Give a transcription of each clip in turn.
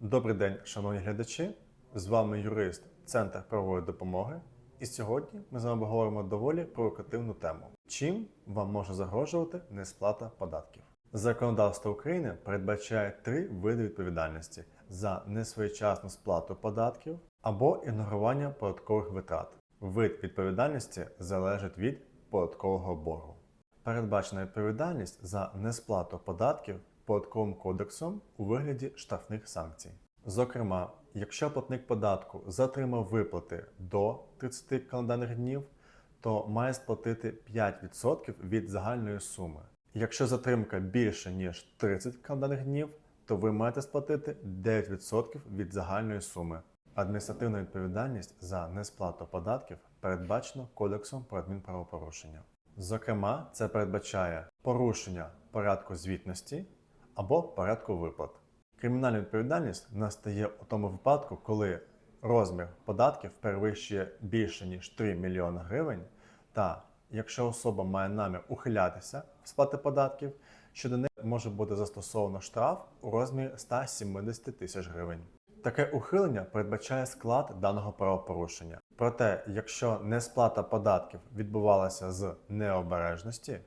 Добрий день, шановні глядачі. З вами юрист Центр правової допомоги. І сьогодні ми з вами говоримо доволі провокативну тему: чим вам може загрожувати несплата податків? Законодавство України передбачає три види відповідальності за несвоєчасну сплату податків або ігнорування податкових витрат. Вид відповідальності залежить від податкового боргу. Передбачена відповідальність за несплату податків податковим кодексом у вигляді штрафних санкцій. Зокрема, якщо платник податку затримав виплати до 30 календарних днів, то має сплатити 5% від загальної суми. Якщо затримка більше ніж 30 календарних днів, то ви маєте сплатити 9% від загальної суми. Адміністративна відповідальність за несплату податків передбачена Кодексом про адмінправопорушення. Зокрема, це передбачає порушення порядку звітності або порядку виплат. Кримінальна відповідальність настає у тому випадку, коли розмір податків перевищує більше ніж 3 мільйони гривень, та якщо особа має намір ухилятися в сплати податків, щодо неї може бути застосовано штраф у розмірі 170 тисяч гривень. Таке ухилення передбачає склад даного правопорушення. Проте, якщо несплата податків відбувалася з необережності,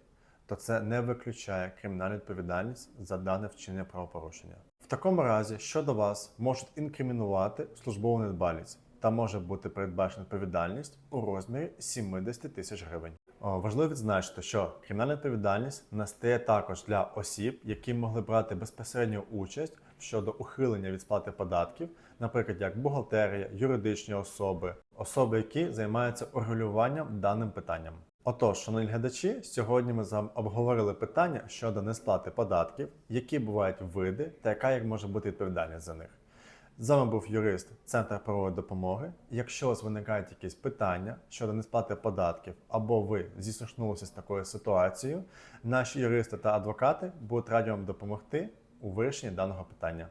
то це не виключає кримінальну відповідальність за дане вчинення правопорушення. В такому разі щодо вас можуть інкримінувати службову недбалість та може бути передбачена відповідальність у розмірі 70 тисяч гривень. Важливо відзначити, що кримінальна відповідальність настає також для осіб, які могли брати безпосередню участь щодо ухилення від сплати податків, наприклад, як бухгалтерія, юридичні особи, особи, які займаються урегулюванням даним питанням. Отож, шановні глядачі, сьогодні ми з вами обговорили питання щодо несплати податків, які бувають види та яка як може бути відповідальність за них. З вами був юрист Центр правової допомоги. Якщо у вас виникають якісь питання щодо несплати податків, або ви зіштовхнулися з такою ситуацією, наші юристи та адвокати будуть раді вам допомогти у вирішенні даного питання.